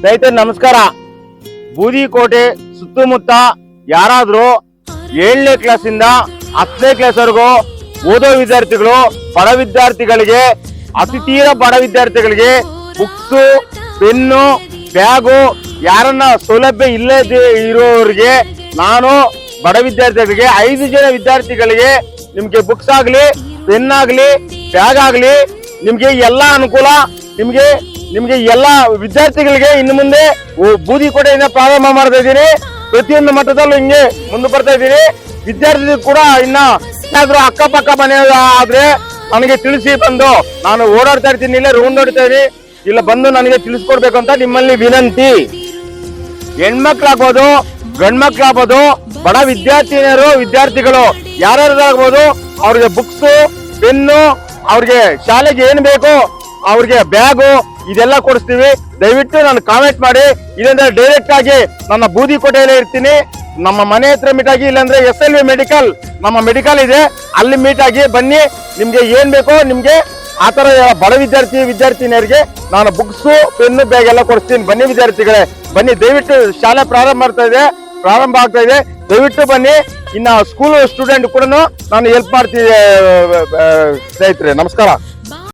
ಸ್ನೇಹಿತರೆ ನಮಸ್ಕಾರ. ಬೂದಿಕೋಟೆ ಸುತ್ತಮುತ್ತ ಯಾರಾದರೂ ಏಳನೇ ಕ್ಲಾಸಿಂದ ಹತ್ತನೇ ಕ್ಲಾಸ್ವರೆಗೂ ಓದೋ ವಿದ್ಯಾರ್ಥಿಗಳು ಬಡ ವಿದ್ಯಾರ್ಥಿಗಳಿಗೆ, ಅತಿ ತೀರ ಬಡ ವಿದ್ಯಾರ್ಥಿಗಳಿಗೆ ಬುಕ್ಸು, ಪೆನ್ನು, ಬ್ಯಾಗು ಯಾರನ್ನ ಸೌಲಭ್ಯ ಇಲ್ಲದೆ ಇರೋರಿಗೆ ನಾನು ಬಡ ವಿದ್ಯಾರ್ಥಿಗಳಿಗೆ, ಐದು ಜನ ವಿದ್ಯಾರ್ಥಿಗಳಿಗೆ ನಿಮಗೆ ಬುಕ್ಸ್ ಆಗಲಿ, ಪೆನ್ ಆಗಲಿ, ಬ್ಯಾಗ್ ಆಗಲಿ ನಿಮಗೆ ಎಲ್ಲಾ ಅನುಕೂಲ, ನಿಮ್ಗೆ ನಿಮ್ಗೆ ಎಲ್ಲಾ ವಿದ್ಯಾರ್ಥಿಗಳಿಗೆ ಇನ್ನು ಮುಂದೆ ಓ- ಬೂದಿಕೋಟೆಯಿಂದ ಪ್ರಾರಂಭ ಮಾಡ್ತಾ ಇದ್ದೀನಿ. ಪ್ರತಿಯೊಂದು ಮಟ್ಟದಲ್ಲೂ ಹಿಂಗೆ ಮುಂದೆ ಬರ್ತಾ ಇದ್ದೀನಿ. ವಿದ್ಯಾರ್ಥಿ ಕೂಡ ಇನ್ನ ಏನಾದ್ರೂ ಅಕ್ಕಪಕ್ಕ ಮನೆ ಆದ್ರೆ ನನಗೆ ತಿಳಿಸಿ ಬಂದು ನಾನು ಓಡಾಡ್ತಾ ಇರ್ತೀನಿ, ಇಲ್ಲೇ ರೌಂಡ್ ಹೊಡಿತಾ ಇದ್ದೀನಿ. ಇಲ್ಲ ಬಂದು ನನಗೆ ತಿಳಿಸ್ಕೊಡ್ಬೇಕು ಅಂತ ನಿಮ್ಮಲ್ಲಿ ವಿನಂತಿ. ಹೆಣ್ಮಕ್ಳಾಗ್ಬೋದು, ಗಂಡ್ಮಕ್ಳಾಗ್ಬೋದು, ಬಡ ವಿದ್ಯಾರ್ಥಿನಿಯರು, ವಿದ್ಯಾರ್ಥಿಗಳು ಯಾರ್ಯಾರು ಆಗ್ಬೋದು ಅವ್ರಿಗೆ ಬುಕ್ಸು ಪೆನ್ನು ಅವ್ರಿಗೆ ಶಾಲೆಗೆ ಏನ್ ಬೇಕು ಅವ್ರಿಗೆ ಬ್ಯಾಗು ಇದೆಲ್ಲ ಕೊಡಿಸ್ತೀವಿ. ದಯವಿಟ್ಟು ನಾನು ಕಾಮೆಂಟ್ ಮಾಡಿ. ಇಲ್ಲಂದ್ರೆ ಡೈರೆಕ್ಟ್ ಆಗಿ ನನ್ನ ಬೂದಿಕೋಟೆಯಲ್ಲೇ ಇರ್ತೀನಿ. ನಮ್ಮ ಮನೆ ಹತ್ರ ಮೀಟ್ ಆಗಿ, ಇಲ್ಲಾಂದ್ರೆ ಎಸ್ ಎಲ್ ವಿ ಮೆಡಿಕಲ್ ನಮ್ಮ ಮೆಡಿಕಲ್ ಇದೆ. ಅಲ್ಲಿ ಮೀಟ್ ಆಗಿ ಬನ್ನಿ. ನಿಮ್ಗೆ ಏನ್ ಬೇಕೋ ನಿಮ್ಗೆ ಆ ತರ ಬಡ ವಿದ್ಯಾರ್ಥಿ, ವಿದ್ಯಾರ್ಥಿನಿಯರಿಗೆ ನಾನು ಬುಕ್ಸು, ಪೆನ್ನು, ಬ್ಯಾಗ್ ಎಲ್ಲ ಕೊಡಿಸ್ತೀನಿ. ಬನ್ನಿ ವಿದ್ಯಾರ್ಥಿಗಳೇ, ಬನ್ನಿ. ದಯವಿಟ್ಟು ಶಾಲೆ ಪ್ರಾರಂಭ ಮಾಡ್ತಾ ಇದೆ, ಪ್ರಾರಂಭ ಆಗ್ತಾ ಇದೆ. ದಯವಿಟ್ಟು ಬನ್ನಿ. ಇನ್ನ ಸ್ಕೂಲ್ ಸ್ಟೂಡೆಂಟ್ ಕೂಡ ನಾನು ಹೆಲ್ಪ್ ಮಾಡ್ತೀನಿ ಸ್ನೇಹಿತರೆ. ನಮಸ್ಕಾರ.